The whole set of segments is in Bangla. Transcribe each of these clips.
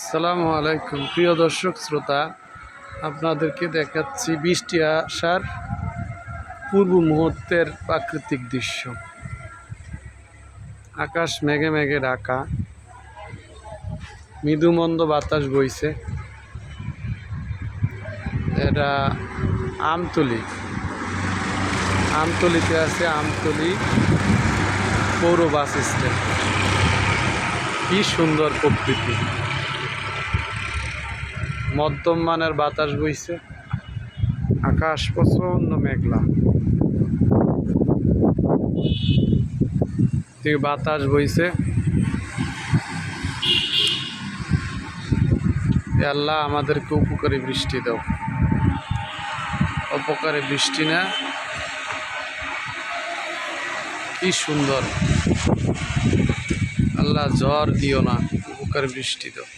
আসসালামু আলাইকুম, প্রিয় দর্শক, শ্রোতা। আপনাদেরকে দেখাচ্ছি বৃষ্টি আসার পূর্ব মুহূর্তের প্রাকৃতিক দৃশ্য। আকাশ মেঘে মেঘে ঢাকা। মৃদুমন্দ বাতাস বইছে। এটা আমতলি। আমতলিতে আছে আমতলি পৌর বাস স্ট্যান্ড। কি সুন্দর প্রকৃতি। মধ্যম মানের বাতাস বইছে। আকাশ প্রচণ্ড মেঘলা। বাতাস বইছে। আল্লাহ, আমাদেরকে উপকারী বৃষ্টি দাও। অপকারী বৃষ্টি না। কি সুন্দর। আল্লাহ জ্বর দিও না, উপকারী বৃষ্টি দাও।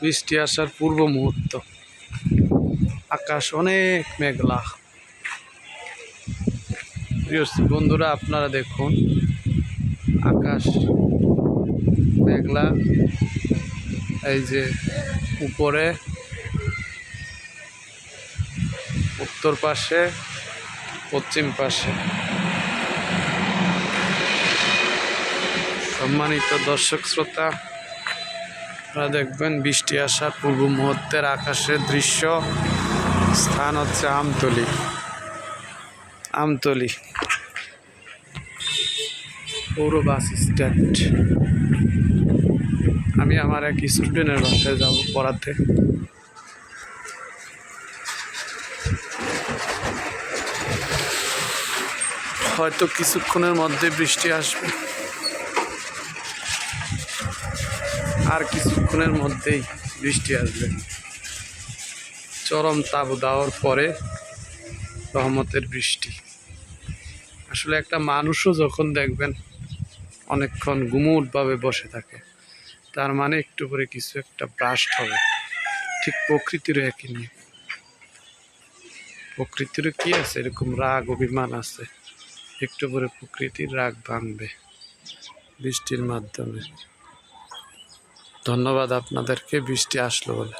বৃষ্টি আসার পূর্ব মুহূর্ত। আকাশ অনেক মেঘলা। প্রিয় বন্ধুরা, আপনারা দেখুন, আকাশ মেঘলা। এই যে উপরে, উত্তর পাশে, পশ্চিম পাশে। সম্মানিত দর্শক শ্রোতা আপনারা দেখবেন বৃষ্টি আসার পূর্ব মুহূর্তের আকাশের দৃশ্য। স্থান হচ্ছে আমতলি। আমতলি। পৌর বাস স্ট্যান্ড। আমি আমার এক স্টুডেন্টের বাসায় যাব পড়াতে। হয়তো কিছুক্ষণের মধ্যে বৃষ্টি আসবে। আর কিছুক্ষণের মধ্যেই বৃষ্টি আসবে। চরম তাপ দেওয়ার পরে রহমতের বৃষ্টি। আসলে একটা মানুষও যখন দেখবেন অনেকক্ষণ গুমুটভাবে বসে থাকে, তার মানে একটু করে কিছু একটা ব্রাস্ট হবে। ঠিক প্রকৃতিরও একই নিয়ে প্রকৃতিরও কি আছে? এরকম রাগ, অভিমান আছে। একটু করে প্রকৃতির রাগ ভাঙবে বৃষ্টির মাধ্যমে। ধন্যবাদ আপনাদেরকে বৃষ্টি আসলো বলে।